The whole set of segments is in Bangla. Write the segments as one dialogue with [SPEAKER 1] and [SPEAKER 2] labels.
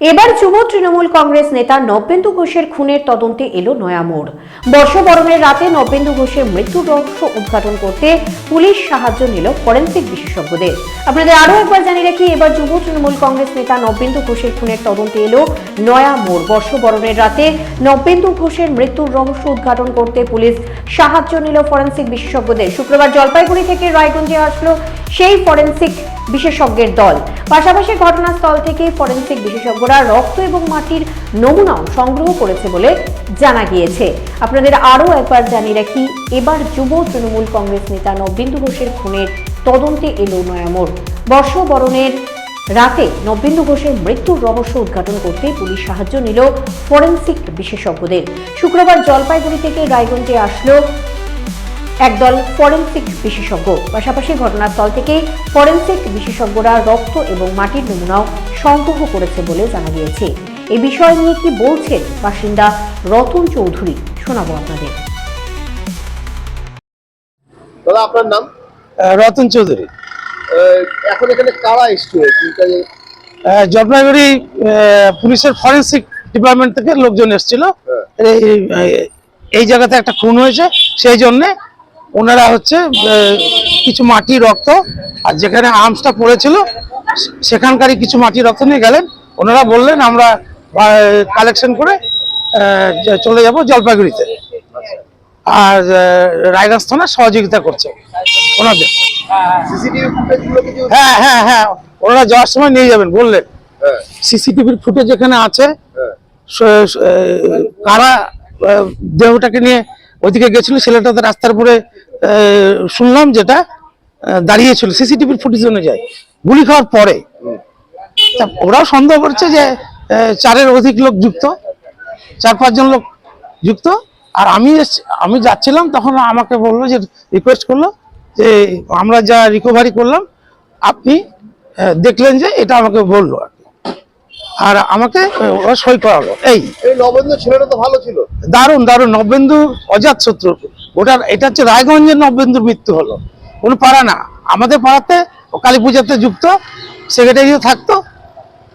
[SPEAKER 1] এবার যুব তৃণমূল কংগ্রেস নেতা নবেন্দু ঘোষের খুনের তদন্তে এলো নয়া মোড়। বর্ষবরণের রাতে নবেন্দু ঘোষের মৃত্যুর রহস্য উদ্ঘাটন করতে পুলিশ সাহায্য নিল ফরেন্সিক বিশেষজ্ঞদের। আপনাদের আরও একবার জানিয়ে রাখি, এবার যুব তৃণমূল কংগ্রেস নেতা নবেন্দু ঘোষের খুনের তদন্তে এলো নয়া মোড়। বর্ষবরণের রাতে নবেন্দু ঘোষের মৃত্যুর রহস্য উদ্ঘাটন করতে পুলিশ সাহায্য নিল ফরেন্সিক বিশেষজ্ঞদের। শুক্রবার জলপাইগুড়ি থেকে রায়গঞ্জে আসলো সেই ফরেন্সিক বিশেষজ্ঞের দল। পাশাপাশি ঘটনাস্থল থেকে ফরেন্সিক বিশেষজ্ঞরা রক্ত এবং মাটির নমুনাও সংগ্রহ করেছে বলে জানা গিয়েছে। আপনাদের আরও একবার জানিয়ে রাখি, এবার যুব তৃণমূল কংগ্রেস নেতা নবেন্দু ঘোষের খুনের তদন্তে এলো নয়ামোড়। বর্ষবরণের রাতে নবেন্দু ঘোষের মৃত্যুর রহস্য উদ্ঘাটন করতে পুলিশ সাহায্য নিল ফরেন্সিক বিশেষজ্ঞদের। শুক্রবার জলপাইগুড়ি থেকে রায়গঞ্জে আসলো একদল ফরেন্সিক বিশেষজ্ঞ। পাশাপাশি ঘটনাস্থল থেকে ফরেন্সিক বিশেষজ্ঞরা রক্ত এবং মাটির নমুনাও সংগ্রহ করেছে বলে জানা গিয়েছে। এ বিষয় নিয়ে কি বলছেন বাসিন্দা রতন চৌধুরী শোনাবো আপনাদের।
[SPEAKER 2] দাদা আপনার নাম?
[SPEAKER 3] আহ, রতন চৌধুরী।
[SPEAKER 2] আহ, এখন এখানে কারা এসছে?
[SPEAKER 3] আহ, জলপাইগুড়ি আহ, পুলিশের ফরেন্সিক ডিপার্টমেন্ট থেকে লোকজন এসেছিল।
[SPEAKER 2] হ্যাঁ।
[SPEAKER 3] এই এই- এই জায়গাতে একটা খুন হয়েছে সেই জন্যে ওনারা হচ্ছে কিছু মাটি রক্ত আর যেখানে আর্মসটা পড়েছিল সেখানকারই কিছু মাটি রক্ত নিয়ে গেলেন। ওনারা বললেন আমরা কালেকশন করে চলে যাব জলপাইগুড়িতে। আর রায়গঞ্জ থানা সহযোগিতা করছে ওনাদের। হ্যাঁ হ্যাঁ হ্যাঁ ওনারা যাওয়ার সময় নিয়ে যাবেন বললেন। সিসিটিভির ফুটেজ এখানে আছে।
[SPEAKER 2] হ্যাঁ।
[SPEAKER 3] কারা দেহটাকে নিয়ে ওইদিকে গেছিল, ছেলেটা তো রাস্তার উপরে শুনলাম যেটা দাঁড়িয়েছিল, সিসিটিভির ফুটেজ অনুযায়ী। গুলি খাওয়ার পরে। ওরাও সন্দেহ করছে যে চারের অধিক লোক যুক্ত, চার পাঁচজন লোক যুক্ত। আর আমি আমি যাচ্ছিলাম, তখন আমাকে বলল যে রিকোয়েস্ট করল যে, আমরা যা রিকভারি করলাম, আপনি দেখলেন যে, এটা আমাকে বলল আর। আর আমাকে সই করালো। এই।
[SPEAKER 2] এই নবেন্দ্র ছেলেটা তো ভালো ছিল।
[SPEAKER 3] দারুণ দারুণ। নবেন্দু অজাত শত্রু। ওটা এটা হচ্ছে রায়গঞ্জের নবেন্দুর মৃত্যু হলো। কোনো পাড়া না। আমাদের পাড়াতে ও কালী পূজাতে যুক্ত সেক্রেটারিও থাকতো।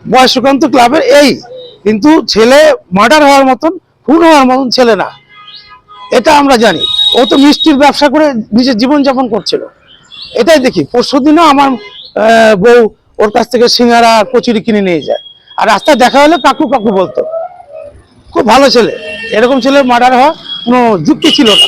[SPEAKER 3] বয়সকান্ত ক্লাবের এই। কিন্তু ছেলে মার্ডার হওয়ার মতন খুন হওয়ার মতন ছেলে না। এটা আমরা জানি। ও তো মিষ্টির ব্যবসা করে নিজের জীবনযাপন করছিল। এটাই দেখি। পরশু দিনও আমার বউ ওর কাছ থেকে সিঙ্গারা কচুরি কিনে নিয়ে যায়। আর রাস্তায় দেখা হলে কাকু কাকু বলতো। খুব ভালো ছেলে। এরকম ছেলে মার্ডার হওয়া কোনো যুক্তি ছিল না।